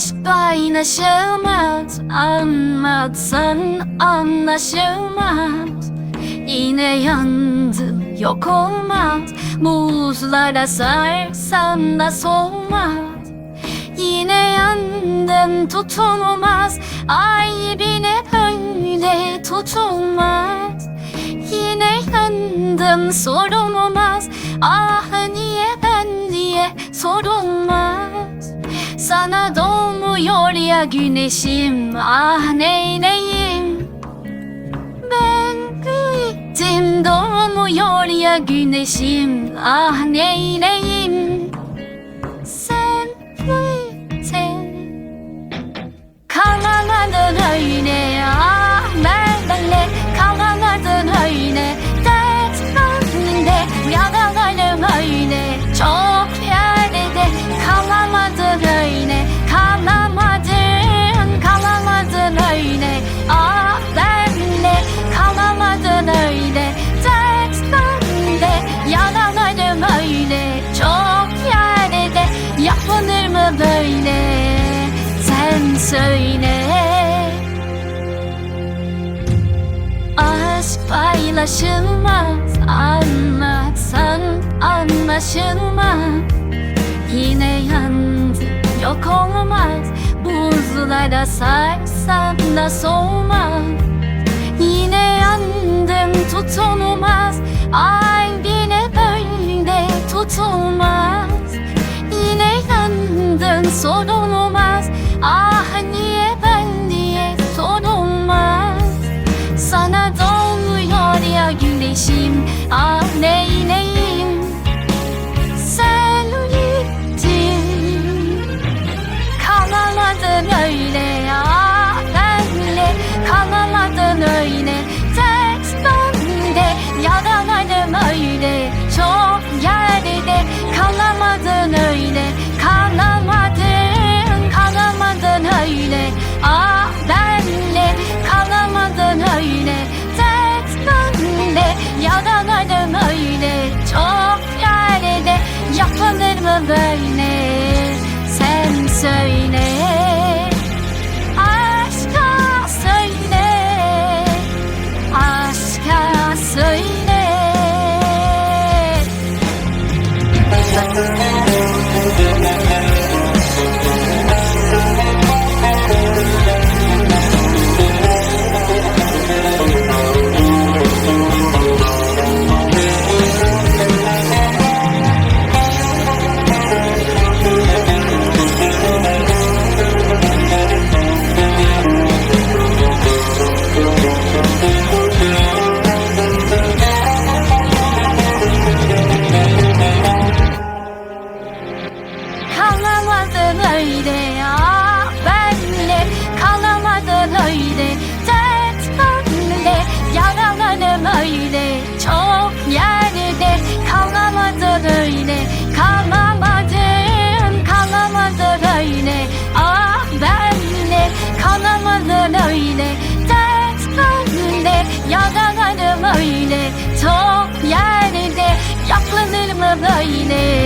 Aşk paylaşılmaz Anlatsan anlaşılmaz. Yine yandım yok olmaz. Buzlara sarsan da solmaz. Yine yandım tutulmaz. Ay bile böyle tutulmaz. Yine yandım sorulmaz. Ah niye ben diye sorulmaz. Sana doğmuyor ya güneşim. Ah neyleyim Ben gittim doğmuyor ya güneşim. Ah neyleyim Böyle sen söyle. Aşk paylaşılmaz Anlatsan anlaşılmaz. Yine yandı yok olmaz. Buzlara sarsan da soğumaz. Yine yandım tutulmaz Ay bile böyle tutulmaz sono valley Saray'le